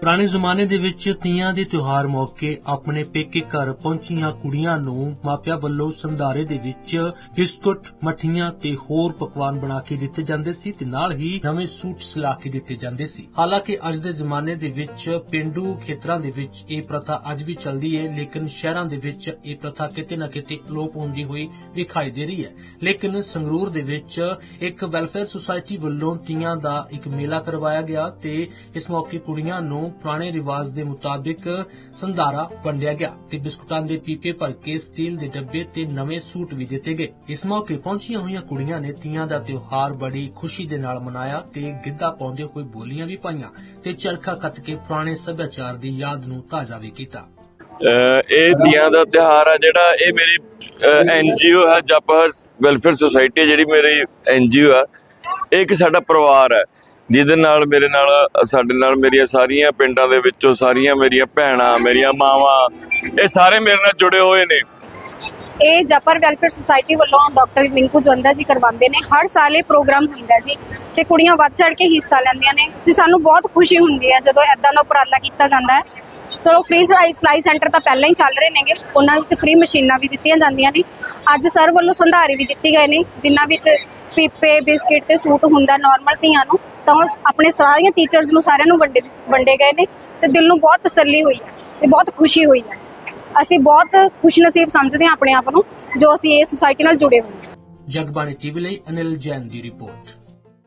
ਪੁਰਾਣੇ ਜ਼ਮਾਨੇ ਦੇ ਵਿੱਚ ਤੀਆਂ ਦੇ ਤਿਉਹਾਰ ਮੌਕੇ ਆਪਣੇ ਪੇਕੇ ਘਰ ਪਹੁੰਚੀਆਂ ਕੁੜੀਆਂ ਨੂੰ ਮਾਪਿਆਂ ਵੱਲੋਂ ਸੰਧਾਰੇ ਦੇ ਵਿੱਚ ਬਿਸਕੁਟ, ਮਠੀਆਂ ਤੇ ਹੋਰ ਪਕਵਾਨ ਬਣਾ ਕੇ ਦਿੱਤੇ ਜਾਂਦੇ ਸੀ ਤੇ ਨਾਲ ਹੀ ਨਵੇਂ ਸੂਟ ਸਿਲਾ ਕੇ ਦਿੱਤੇ ਜਾਂਦੇ ਸੀ। ਹਾਲਾਂਕਿ ਅੱਜ ਦੇ ਜ਼ਮਾਨੇ ਦੇ ਵਿੱਚ ਪਿੰਡੂ ਖੇਤਰਾਂ ਦੇ ਵਿੱਚ ਇਹ ਪ੍ਰਥਾ ਅੱਜ ਵੀ ਚੱਲਦੀ ਹੈ, ਲੇਕਿਨ ਸ਼ਹਿਰਾਂ ਦੇ ਵਿੱਚ ਇਹ ਪ੍ਰਥਾ ਕਿਤੇ ਨਾ ਕਿਤੇ ਅਲੋਪ ਹੁੰਦੀ ਹੋਈ ਵਿਖਾਈ ਦੇ ਰਹੀ ਹੈ। ਲੇਕਿਨ ਸੰਗਰੂਰ ਦੇ ਵਿੱਚ ਇੱਕ ਵੈਲਫੇਅਰ ਸੁਸਾਇਟੀ ਵੱਲੋਂ ਤੀਆਂ ਦਾ ਇੱਕ ਮੇਲਾ ਕਰਵਾਇਆ ਗਿਆ ਤੇ ਇਸ ਮੌਕੇ ਕੁੜੀਆਂ ਨੂੰ ਪੁਰਾਣੇ ਰਿਵਾਜ ਦੇ ਮੁਤਾਬਿਕ ਸੰਧਾਰਾ ਵੰਡਿਆ ਗਿਆ ਤੇ ਬਿਸਕੁਟਾਂ ਦੇ ਪੀਪੇ ਭਰ ਕੇ ਸਟੀਲ ਦੇ ਡੱਬੇ ਤੇ ਨਵੇਂ ਸੂਟ ਵੀ ਦਿੱਤੇ ਗਏ। ਇਸ ਮੌਕੇ ਪਹੁੰਚੀਆਂ ਹੋਈਆਂ ਕੁੜੀਆਂ ਨੇ ਤੀਆਂ ਦਾ ਤਿਉਹਾਰ ਬੜੀ ਖੁਸ਼ੀ ਦੇ ਨਾਲ ਮਨਾਇਆ ਤੇ ਗਿੱਧਾ ਪਾਉਂਦੇ ਹੋਏ ਬੋਲੀਆਂ ਵੀ ਪਾਈਆਂ ਤੇ ਚਰਖਾ ਕੱਤ ਕੇ ਪੁਰਾਣੇ ਸੱਭਿਆਚਾਰ ਦੀ ਯਾਦ ਨੂੰ ਤਾਜ਼ਾ ਵੀ ਕੀਤਾ। ਇਹ ਤੀਆਂ ਦਾ ਤਿਉਹਾਰ ਆ ਜਿਹੜਾ ਇਹ ਮੇਰੀ ਐਨਜੀਓ ਹੈ ਜਪਹਰ ਵੈਲਫੇਅਰ ਸੁਸਾਇਟੀ ਜਿਹੜੀ ਮੇਰੀ ਐਨਜੀਓ ਆ। ਇਹ ਇੱਕ ਸਾਡਾ ਪਰਿਵਾਰ ਹੈ ਜਿਹਦੇ ਨਾਲ ਮੇਰੇ ਨਾਲ, ਸਾਡੇ ਨਾਲ ਮੇਰੀਆਂ ਸਾਰੀਆਂ ਪਿੰਡਾਂ ਦੇ ਵਿੱਚੋਂ ਸਾਰੀਆਂ ਮੇਰੀਆਂ ਭੈਣਾਂ, ਮੇਰੀਆਂ ਮਾਵਾਂ, ਇਹ ਸਾਰੇ ਮੇਰੇ ਨਾਲ ਜੁੜੇ ਹੋਏ ਨੇ। ਇਹ ਜਪਰ ਵੈਲਫੇਅਰ ਸੁਸਾਇਟੀ ਵੱਲੋਂ ਡਾਕਟਰ ਮਿੰਕੂ ਜਵੰਦਾ ਜੀ ਕਰਵਾਉਂਦੇ ਨੇ। ਹਰ ਸਾਲ ਇਹ ਪ੍ਰੋਗਰਾਮ ਹੁੰਦਾ ਜੀ ਤੇ ਕੁੜੀਆਂ ਵੱਧ ਚੜ ਕੇ ਹਿੱਸਾ ਲੈਂਦੀਆਂ ਨੇ ਤੇ ਸਾਨੂੰ ਬਹੁਤ ਖੁਸ਼ੀ ਹੁੰਦੀ ਹੈ ਜਦੋਂ ਐਦਾਂ ਦਾ ਉਪਰਾਲਾ ਕੀਤਾ ਜਾਂਦਾ ਹੈ। ਚਲੋ ਫ੍ਰੀ ਸਿਲਾਈ ਸੈਂਟਰ ਤਾਂ ਪਹਿਲਾਂ ਹੀ ਚੱਲ ਰਹੇ ਨੇਗੇ। ਉਹਨਾਂ ਵਿੱਚ ਫ੍ਰੀ ਮਸ਼ੀਨਾਂ ਵੀ ਦਿੱਤੀਆਂ ਜਾਂਦੀਆਂ ਨੇ। ਅੱਜ ਸਰ ਵੱਲੋਂ ਸੰਧਾਰੇ ਵੀ ਦਿੱਤੀ ਗਏ ਨੇ, ਜਿਨ੍ਹਾਂ ਵਿੱਚ ਪੀਪੇ, ਬਿਸਕਿਟ ਤੇ ਸੂਟ ਹੁੰਦਾ ਨਾਰਮਲ ਧੀਆਂ ਨੂੰ। ਤਾਂ ਉਹ ਆਪਣੇ ਸਾਰੀਆਂ ਟੀਚਰਸ ਨੂੰ ਸਾਰਿਆਂ ਨੂੰ ਵੰਡੇ ਵੰਡੇ ਗਏ ਨੇ ਤੇ ਦਿਲ ਨੂੰ ਬਹੁਤ ਤਸੱਲੀ ਹੋਈ ਹੈ ਤੇ ਬਹੁਤ ਖੁਸ਼ੀ ਹੋਈ ਹੈ। ਅਸੀਂ ਬਹੁਤ ਖੁਸ਼ਨਸੀਬ ਸਮਝਦੇ ਹਾਂ ਆਪਣੇ ਆਪ ਨੂੰ ਜੋ ਅਸੀਂ ਇਸ ਸੁਸਾਇਟੀ ਨਾਲ ਜੁੜੇ ਹੋਏ ਹਾਂ। ਜਗਬਾਣੀ ਟੀਵੀ ਲਈ ਅਨਿਲ ਜੈਨ ਦੀ ਰਿਪੋਰਟ।